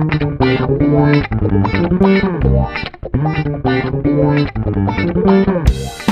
สวั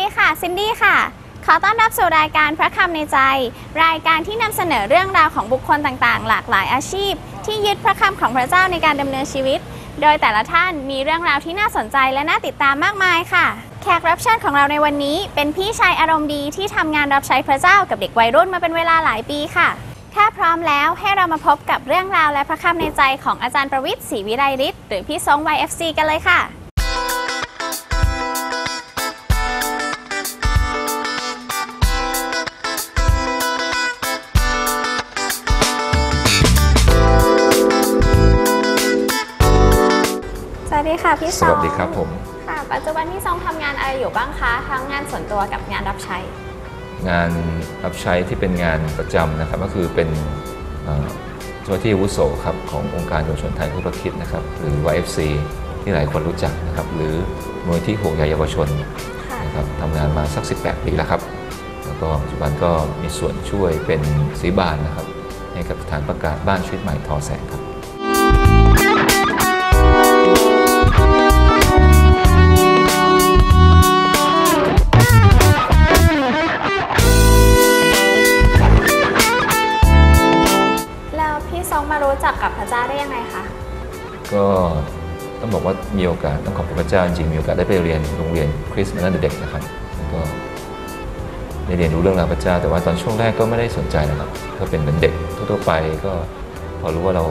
ดีค่ะซินดี้ค่ะ ขอต้อนรับสู่รายการพระคำในใจ รายการที่นำเสนอเรื่องราวของบุคคลต่างๆ หลากหลายอาชีพ ที่ยึดพระคำของพระเจ้าในการดำเนินชีวิต โดยแต่ละท่านมีเรื่องราวที่น่าสนใจและน่าติดตามมากมายค่ะ แขกรับเชิญของเราในวันนี้ เป็นพี่ชายอารมณ์ดีที่ทำงานรับใช้พระเจ้ากับเด็กวัยรุ่นมาเป็นเวลาหลายปีค่ะ ถ้าพร้อมแล้วให้เรามาพบกับเรื่องราวและพระคำในใจของอาจารย์ประวิทย์ศรีวิไลฤทธิ์หรือพี่ทรง YFC กันเลยค่ะ ดีค่ะพี่สซองวัสดีครับผมค่ะปัจจุบันพี่ซองทำงานอะไรอยู่บ้างคะทั้งงานส่วนตัวกับงานรับใช้ งานรับใช้ที่เป็นงานประจำนะครับก็คือเป็นเอ่อเจ้าหน้าที่อาวุโสครับขององค์การเยาวชนไทยเพื่อประคิดนะครับหรือ YFC ที่หลายคนรู้จักนะครับหรือมูลที่ห่วงใยเยาวชนค่ะนะครับทำงานมาสัก 18 ปีแล้วครับ แล้วก็ปัจจุบันก็มีส่วนช่วยเป็นสีบานนะครับให้กับสถานประกาศบ้านชีวิตใหม่ทอแสงครับ บอกว่ามีโอกาสต้องขอบคุณพระเจ้าจริงมีโอกาสได้ไปเรียนโรงเรียนคริสต์มาตั้งแต่เด็กนะครับก็ได้เรียนรู้เรื่องราวพระเจ้า แต่ว่าตอนช่วงแรกก็ไม่ได้สนใจนะครับ ก็เป็นเหมือนเด็กทั่วๆไปก็พอรู้ว่าเรา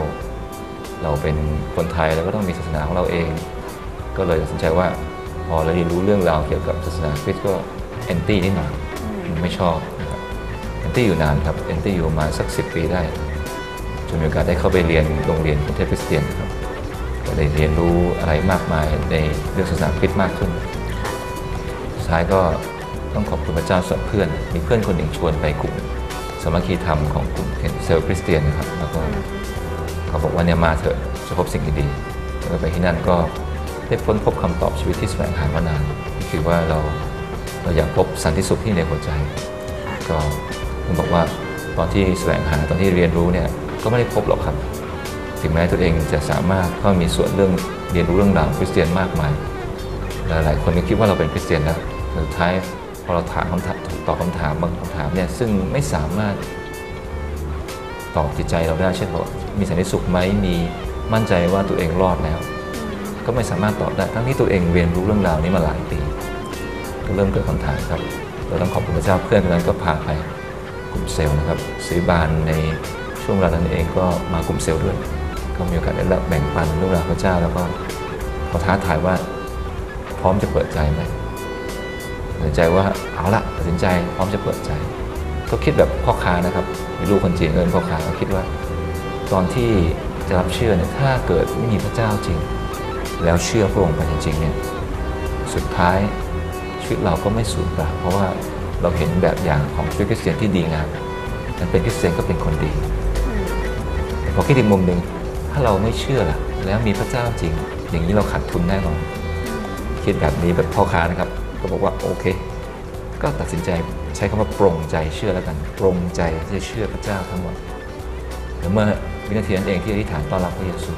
เราเป็นคนไทยเราก็ต้องมีศาสนาของเราเอง ก็เลยตัดสินใจว่าพอเราเรียนรู้เรื่องราวเกี่ยวกับศาสนาคริสต์ก็แอนตี้นิดหน่อยไม่ชอบนะครับแอนตี้อยู่นานครับแอนตี้อยู่ประมาณสักสิปีได้จนมีโอกาสได้เข้าไปเรียนโรงเรียนประเทศคริสเตียนนะครับ ก็ได้เรียนรู้อะไรมากมายในเรื่องศาสนาคริสต์มากขึ้นสุดท้ายก็ต้องขอบคุณพระเจ้าสำหรับเพื่อน มีเพื่อนคนหนึ่งชวนไปกลุ่มสามัคคีธรรมของกลุ่มเซลล์คริสเตียนนะครับ แล้วก็เขาบอกว่าเนี่ยมาเถอะจะพบสิ่งดีๆแล้วก็ไปที่นั่นก็ได้พ้นพบคำตอบชีวิตที่แสวงหามานานก็คือว่าเราเราอยากพบสันติสุขที่ในหัวใจ ก็ผมบอกว่าตอนที่แสวงหาตอนที่เรียนรู้เนี่ยก็ไม่ได้พบหรอกครับ ถึงแม้ตัวเองจะสามารถเข้ามีส่วนเรื่องเรียนรู้เรื่องราวคริสเตียนมากมายลหลายคนก็คิดว่าเราเป็นคริสเตียนแล้วแต่สุดท้ายพอเราถามคำถามตอบคำถามบางคำถามเนี่ยซึ่งไม่สามารถตอบจิตใจเราได้เช่นบอกมีสันติสุขไหมมีมั่นใจว่าตัวเองรอดแล้ว ก็ไม่สามารถตอบได้ทั้งที่ตัวเองเรียนรู้เรื่องราวนี้มาหลายปีก็เริ่มเกิดคำถามครับเราต้องขอบคุณพระเจ้าเพื่อนคนนั้นก็พาไปกลุ่มเซลล์นะครับซื้อบานในช่วงเวลานั้นเองก็มากลุ่มเซลล์ด้วย ก็มีโอกาสได้รับแบ่งปันเรื่องราวพระเจ้า แล้วก็เขาท้าทายว่าพร้อมจะเปิดใจไหมตัดสินใจว่าเอาละตัดสินใจพร้อมจะเปิดใจ ก็คิดแบบพ่อค้านะครับมีลูกคนจีนเอินพ่อค้าก็คิดว่า ตอนที่จะรับเชื่อเนี่ยถ้าเกิดไม่มีพระเจ้าจริง แล้วเชื่อพระองค์ไปจริงๆเนี่ยสุดท้ายชีวิตเราก็ไม่สูญเปล่าเพราะว่าเราเห็นแบบอย่างของชีวิตคริสเตียนที่ดีงามมันเป็นคริสเตียนก็เป็นคนดีพอคิดอีกมุมหนึ่ง ถ้าเราไม่เชื่อล่ะแล้วมีพระเจ้าจริง อย่างนี้เราขาดทุนแน่นอนคิดแบบนี้แบบพ่อค้านะครับ ก็บอกว่าโอเค ก็ตัดสินใจใช้คำว่าปรงใจเชื่อแล้วกันปรงใจที่จะเชื่อพระเจ้าทั้งหมดแล้วเมื่อวินาทีนั้นเองที่อธิษฐานต้อนรับพระเยซู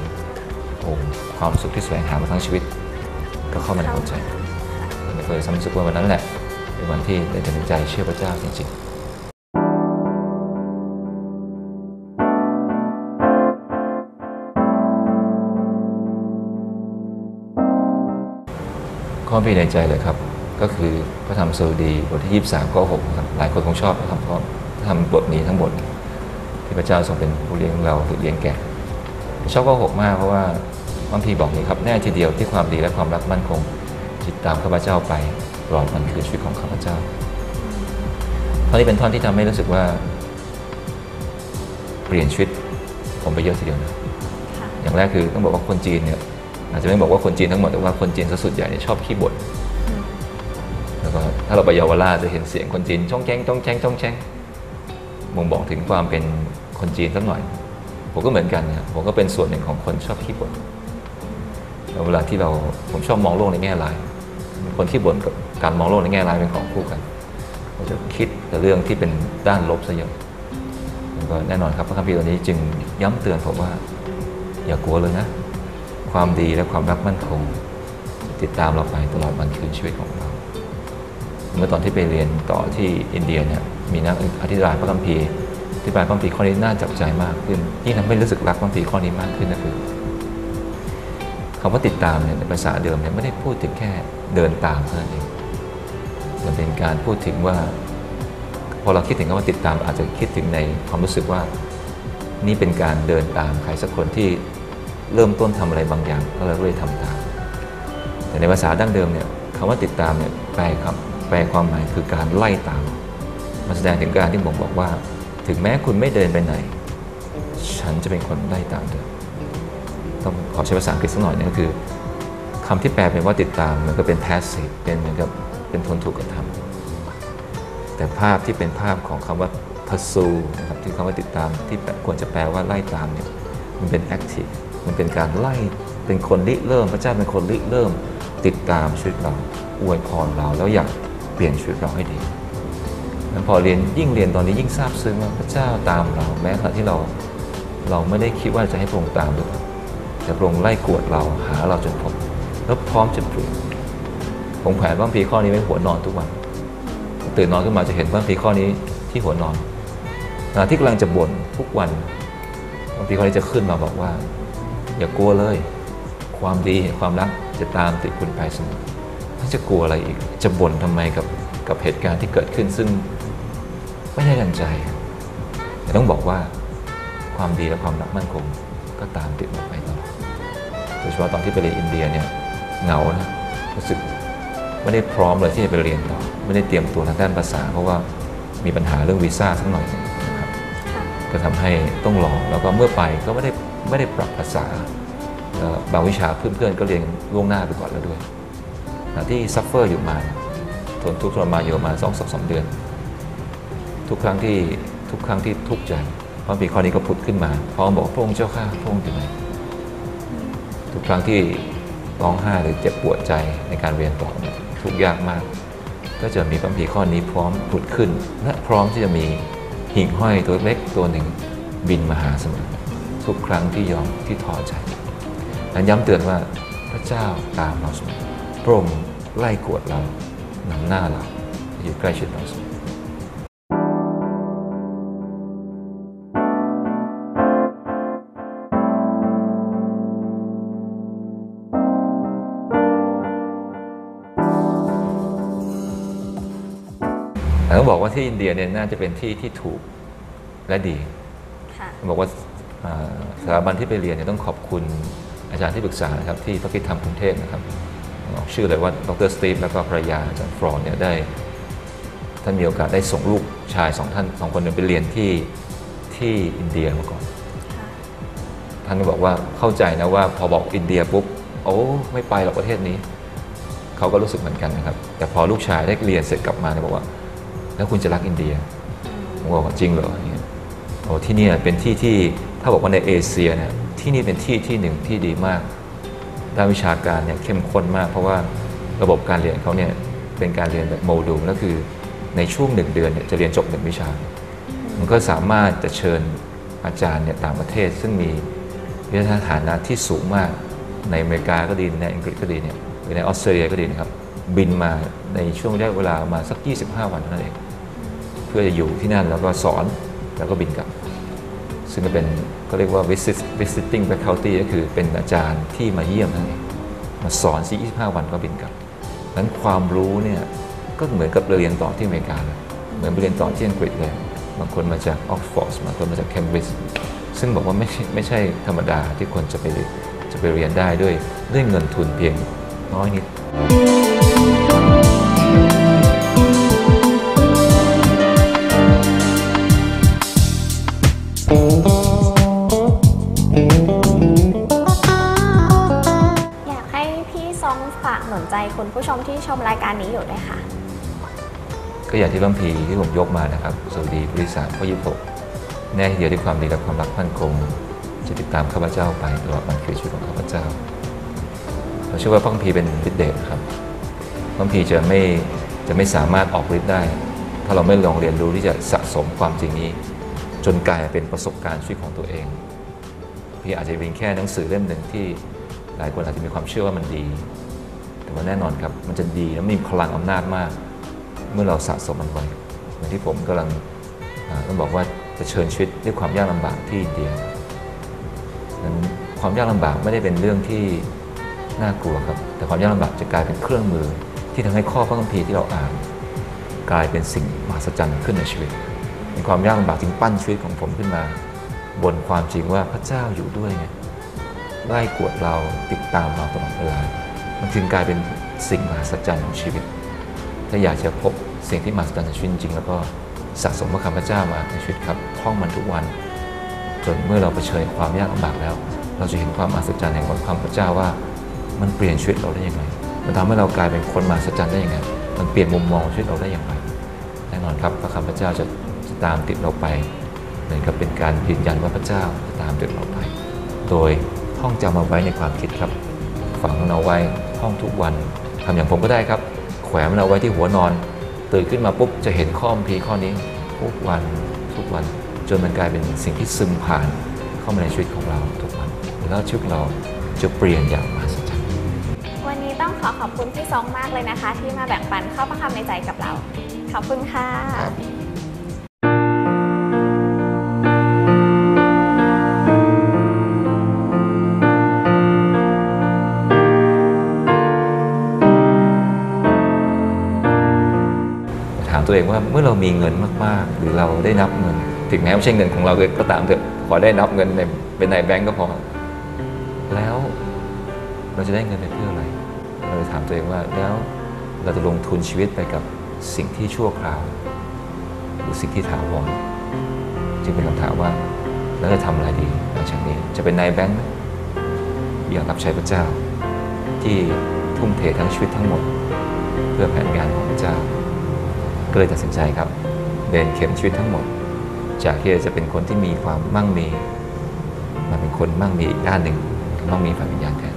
โอ้ความสุขที่แสวงหามาทั้งชีวิต ก็เข้ามาในหัวใจไม่เคยสำนึกว่าวันนั้นแหละเป็นวันที่ได้ตัดสินใจเชื่อพระเจ้าจริงๆ ข้อพิในใจเลยครับ ก็คือพระธรรมสดุดีบทที่ 23ข้อ6ครับหลายคนคงชอบพระธรรมข้อพระธรรมบทนี้ทั้งหมดที่พระเจ้าทรงเป็นผู้เลี้ยงเราหรือเลี้ยงแก่ชอบข้อ6มากเพราะว่าบางทีบอกนี้ครับแน่ทีเดียวที่ความดีและความรักมั่นคงติดตามข้าพเจ้าไปตลอดมันคือชีวิตของข้าพเจ้าท่อนนี้เป็นท่อนที่ทำให้รู้สึกว่า เปลี่ยนชีวิตผมไปเยอะทีเดียวนะค่ะอย่างแรกคือต้องบอกว่าคนจีนเนี่ย อาจจะไม่บอกว่าคนจีนทั้งหมดแต่ว่าคนจีนซะส่วนใหญ่เนี่ยชอบขี้บ่นแล้วก็ถ้าเราไปเยาวราชจะเห็นเสียงคนจีนจ้องแจ้งจ้องแจ้งจ้องแจ้งบ่งบอกถึงความเป็นคนจีนสักหน่อย ผมก็เหมือนกันนะผมก็เป็นส่วนหนึ่งของคนชอบขี้บ่นแล้วเวลาที่เราผมชอบมองโลกในแง่ร้าย คนที่บ่นกับการมองโลกในแง่ร้ายเป็นของคู่กันเราจะคิดแต่เรื่องที่เป็นด้านลบซะเยอะแล้วก็แน่นอนครับพระคัมภีร์ตัวนี้จึงย้ำเตือนผมว่า อย่ากลัวเลยนะ ความดีและความรักมั่นคง ติดตามเราไปตลอดวันคืนชีวิตของเรา เมื่อตอนที่ไปเรียนต่อที่อินเดียเนี่ยมีนักอธิบายพระคัมภีร์อธิบายพระคัมภีร์ข้อนี้น่าจับใจมากขึ้นยิ่งทำให้รู้สึกรักพระคัมภีร์ข้อนี้มากขึ้นก็คือคำว่าติดตามเนี่ยในภาษาเดิมเนี่ยไม่ได้พูดถึงแค่เดินตามเท่านั้นเองมันเป็นการพูดถึงว่า พอเราคิดถึงคำว่าติดตามอาจจะคิดถึงในความรู้สึกว่า นี่เป็นการเดินตามใครสักคนที่ เริ่มต้นทำอะไรบางอย่างแล้วเราก็เลยทำตาม แต่ในภาษาดั้งเดิมเนี่ยคำว่าติดตามเนี่ยแปลครับแปลความหมายคือการไล่ตาม มันแสดงถึงการที่ผมบอกว่า ถึงแม้คุณไม่เดินไปไหน ฉันจะเป็นคนไล่ตามเธอต้องขอใช้ภาษาอังกฤษสักหน่อยนึงก็คือคำที่แปลเป็นว่าติดตามมันก็เป็น passive เป็นเหมือนกับเป็นทนถูกกระทำแต่ภาพที่เป็นภาพของคำว่า pursue นะครับที่คำว่าติดตามที่ควรจะแปลว่าไล่ตามเนี่ยมันเป็น active มันเป็นการไล่เป็นคนริเริ่ม พระเจ้าเป็นคนริเริ่ม ติดตามชีวิตเราอวยพรเราแล้วอยากเปลี่ยนชีวิตเราให้ดีนั้นพอเรียนยิ่งเรียนตอนนี้ยิ่งทราบซึ้งว่าพระเจ้าตามเราแม้ขณะที่เราเราไม่ได้คิดว่าจะให้พระองค์ตามด้วยแต่พระองค์ไล่กวดเราหาเราจนพบแล้วพร้อมจะเปลี่ยนผมแขวนบ้างพีข้อนี้ไว้หัวนอนทุกวัน ตื่นนอนขึ้นมาจะเห็นบ้างพีข้อนี้ที่หัวนอนขณะที่กำลังจะบ่นทุกวันบางทีข้อนี้จะขึ้นมาบอกว่า อย่ากลัวเลย ความดีความรักจะตามติดคุณไปเสมอถ้าจะกลัวอะไรอีกจะบ่นทำไมกับกับเหตุการณ์ที่เกิดขึ้นซึ่งไม่ได้ดังใจแต่ต้องบอกว่าความดีและความรักมั่นคงก็ตามติดเราไปตลอดโดยเฉพาะตอนที่ไปเรียนอินเดียเนี่ยเหงานะรู้สึกไม่ได้พร้อมเลยที่จะไปเรียนต่อ ไม่ได้เตรียมตัวทางด้านภาษา เพราะว่ามีปัญหาเรื่องวีซ่าสักหน่อยหนึงนะครับก็ทำให้ต้องรอแล้วก็เมื่อไปก็ไม่ได้ ไม่ได้ปรับภาษาบางวิชาเพื่อนๆก็เรียนล่วงหน้าไปก่อนแล้วด้วย ที่ซัฟเฟอร์อยู่มาทนทุกข์ทรมานอยู่มาสองสสามเดือน ทุกครั้งที่ทุกครั้งที่ทุกข์ใจพระปีข้อนี้ก็ผุดขึ้นมาพร้อมบอกพระองค์เจ้าข้าพระองค์อยู่ไหนทุกครั้งที่ร้องไห้หรือเจ็บปวดใจในการเรียนต่อเนี่ยทุกยากมาก ก็จะมีพระคัมภีข้อนี้พร้อมผุดขึ้น และพร้อมที่จะมีหิ่งห้อยตัวเล็กตัวหนึ่งบินมาหาเสมอ ทุกครั้งที่ยอมที่ท้อใจนั้นย้ำเตือนว่าพระเจ้าตามเราเสมอพระองค์ไล่กวดเรานำหน้าเราอยู่ใกล้ชิดเราเสมอแต่ต้องบอกว่าที่อินเดียเนี่ยน่าจะเป็นที่ที่ถูกและดีค่ะต้องบอกว่าอ่า สถาบันที่ไปเรียนเนี่ยต้องขอบคุณอาจารย์ที่ปรึกษานะครับที่พระคิดธรรมกรุงเทพนะครับบอกชื่อเลยว่าดรสตีฟแล้วก็ภรรยาอาจารย์ฟรอนเนี่ยได้ท่านมีโอกาสได้ส่งลูกชายสองท่านสองคนเนี่ยไปเรียนที่ที่อินเดียมาก่อน ท่านก็บอกว่าเข้าใจนะว่าพอบอกอินเดียปุ๊บโอ้ไม่ไปหรอกประเทศนี้ เขาก็รู้สึกเหมือนกันนะครับ แต่พอลูกชายได้เรียนเสร็จกลับมาเนี่ยบอกว่า แล้วคุณจะรักอินเดียผมบอกว่าจริงเหรออย่างเงี้ยโอ้ที่เนี่ยเป็นที่ที่ ถ้าบอกว่าในเอเชียเนี่ยที่นี่เป็นที่ที่หนึ่งที่ดีมากด้านวิชาการเนี่ยเข้มข้นมาก เพราะว่าระบบการเรียนเขาเนี่ยเป็นการเรียนแบบโมดูลก็คือในช่วงหนึ่งเดือนเนี่ยจะเรียนจบหนึ่งวิชา มันก็สามารถจะเชิญอาจารย์เนี่ยต่างประเทศ ซึ่งมีวิทยาฐานะที่สูงมากในอเมริกาก็ดีในอังกฤษก็ดีเนี่ยหรือในออสเตรเลียก็ดีนะครับบินมาในช่วงระยะเวลามาสัก 25 วันเท่านั้นเองเพื่อจะอยู่ที่นั่นแล้วก็สอนแล้วก็บินกลับ ซึ่งก็เป็นก็เรียกว่า visit visiting faculty ก็คือเป็นอาจารย์ที่มาเยี่ยมนั่นเองมาสอนสิ25 วันก็บินกลับนั้นความรู้เนี่ยก็เหมือนกับเรียนต่อที่อเมริกาเลยเหมือนไปเรียนต่อที่อังกฤษเลยบางคนมาจากออกฟอร์ดบางคนมาจากเคมบริดจ์ซึ่งบอกว่าไม่ใช่ไม่ใช่ธรรมดาที่คนจะไปจะไปเรียนได้ด้วยด้วยเงินทุนเพียงน้อยนิด นุนใจคุณผู้ชมที่ชมรายการนี้อยู่ด้วยค่ะ ก็อย่างที่พระคัมภีร์ที่ผมยกมานะครับสวัสดีบริษัทข้อยี่สิบหกแน่ทีเดียวด้วยความดีและความรักมั่นคงจะติดตามข้าพเจ้าไปตลอดวันคือชีวิตของข้าพเจ้าเราเชื่อว่าพระคัมภีร์เป็นฤทธิ์เดชครับพระคัมภีร์จะไม่จะไม่สามารถออกฤทธิ์ได้ ถ้าเราไม่ลองเรียนรู้ที่จะสะสมความจริงนี้ จนกลายเป็นประสบการณ์ชีวิตของตัวเอง พี่อาจจะเป็นแค่หนังสือเล่มหนึ่งที่หลายคนอาจจะมีความเชื่อว่ามันดี แต่ว่าแน่นอนครับมันจะดีและมีพลังอำนาจมาก เมื่อเราสะสมมันไว้เหมือนที่ผมกำลังต้องบอกว่าจะเชิญชีวิตด้วยความยากลำบากที่อินเดียนั้นความยากลำบากไม่ได้เป็นเรื่องที่น่ากลัวครับ แต่ความยากลำบากจะกลายเป็นเครื่องมือ ที่ทำให้ข้อพระคัมภีร์ที่เราอ่าน กลายเป็นสิ่งมหัศจรรย์ขึ้นในชีวิตมีความยากลำบากจึงปั้นชีวิตของผมขึ้นมา บนความจริงว่าพระเจ้าอยู่ด้วยไงไล่กวดเราติดตามเราตลอดเวลา มันจึงกลายเป็นสิ่งมหัศจรรย์ของชีวิต ถ้าอยากจะพบสิ่งที่มหัศจรรย์ในชีวิตจริงๆแล้วก็สะสมพระคำพระเจ้ามาในชีวิตครับท่องมันทุกวัน จนเมื่อเราเผชิญความยากลำบากแล้ว เราจะเห็นความมหัศจรรย์แห่งพระคำพระเจ้าว่า มันเปลี่ยนชีวิตเราได้ยังไง มันทำให้เรากลายเป็นคนมหัศจรรย์ได้ยังไง มันเปลี่ยนมุมมองชีวิตเราได้อย่างไรแน่นอนครับพระคำพระเจ้าจะจะตามติดเราไปเหมือนกับเป็นการยืนยันว่าพระเจ้าจะตามติดเราไป โดยท่องจำเอาไว้ในความคิดครับฝังเอาไว้ ท่องทุกวันทำอย่างผมก็ได้ครับ แขวนมันเอาไว้ที่หัวนอน ตื่นขึ้นมาปุ๊บจะเห็นข้อมพีร์ข้อนี้ทุกวันทุกวัน จนมันกลายเป็นสิ่งที่ซึมผ่านเข้ามาในชีวิตของเราทุกวัน แล้วชีวิตเราจะเปลี่ยนอย่างมหัศจรรย์วันนี้ต้องขอขอบคุณพี่ซองมากเลยนะคะ ที่มาแบ่งปันข้อพระคำในใจกับเรา ขอบคุณค่ะ ตัวเองว่าเมื่อเรามีเงินมากๆ หรือเราได้นับเงิน ถึงแม้ไม่ใช่เงินของเราก็ตามเถอะขอได้นับเงินในเป็นในแบงก์ก็พอ แล้วเราจะได้เงินไปเพื่ออะไร เราจะถามตัวเองว่าแล้วเราจะลงทุนชีวิตไปกับสิ่งที่ชั่วคราว หรือสิ่งที่ถาวรจึงเป็นคำถามว่าแล้วจะทำอะไรดีหลังจากนี้จะเป็นนายแบงค์ไหมอยากรับใช้พระเจ้า ที่ทุ่มเททั้งชีวิตทั้งหมด เพื่อแผนงานของพระเจ้า ก็เลยตัดสินใจครับเบนเข็มชีวิตทั้งหมด จากที่จะเป็นคนที่มีความมั่งมีมาเป็นคนมั่งมีอีกด้านหนึ่งคือมั่งมีฝ่ายวิญญาณแทน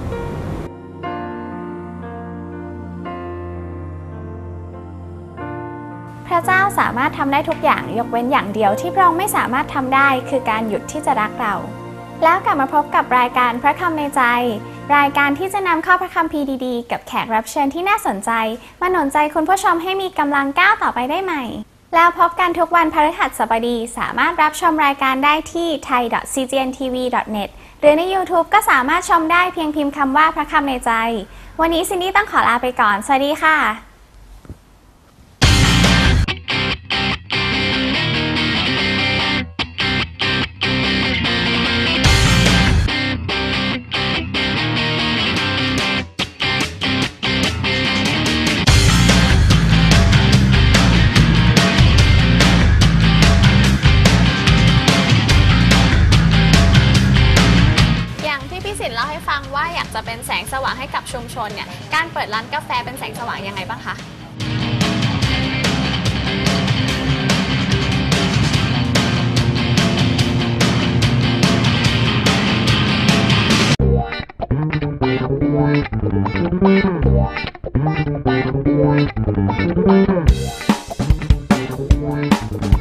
พระเจ้าสามารถทำได้ทุกอย่างยกเว้นอย่างเดียวที่พระองค์ไม่สามารถทำได้ คือการหยุดที่จะรักเรา แล้วกลับมาพบกับรายการพระคำในใจ รายการที่จะนำข้อพระคำพีร์ดีๆ กับแขกรับเชิญที่น่าสนใจ มาหนุนใจคุณผู้ชมให้มีกำลังก้าวต่อไปได้ใหม่ แล้วพบกันทุกวันพฤหัสบดี สามารถรับชมรายการได้ที่ thai.cgntv.net หรือใน YouTube ก็สามารถชมได้เพียงพิมพ์คำว่าพระคำในใจ วันนี้ซินดี้ต้องขอลาไปก่อน สวัสดีค่ะ ชนเนี่ยการเปิดร้านกาแฟเป็นแสงสว่างยังไงบ้างคะ Thank.